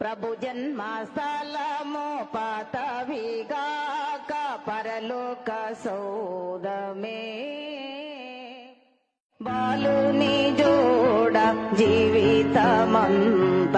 ప్రభు జన్మస్థలము పాతవిగాక పరలోక సౌదమే బాలుని జోడ జీవితమంత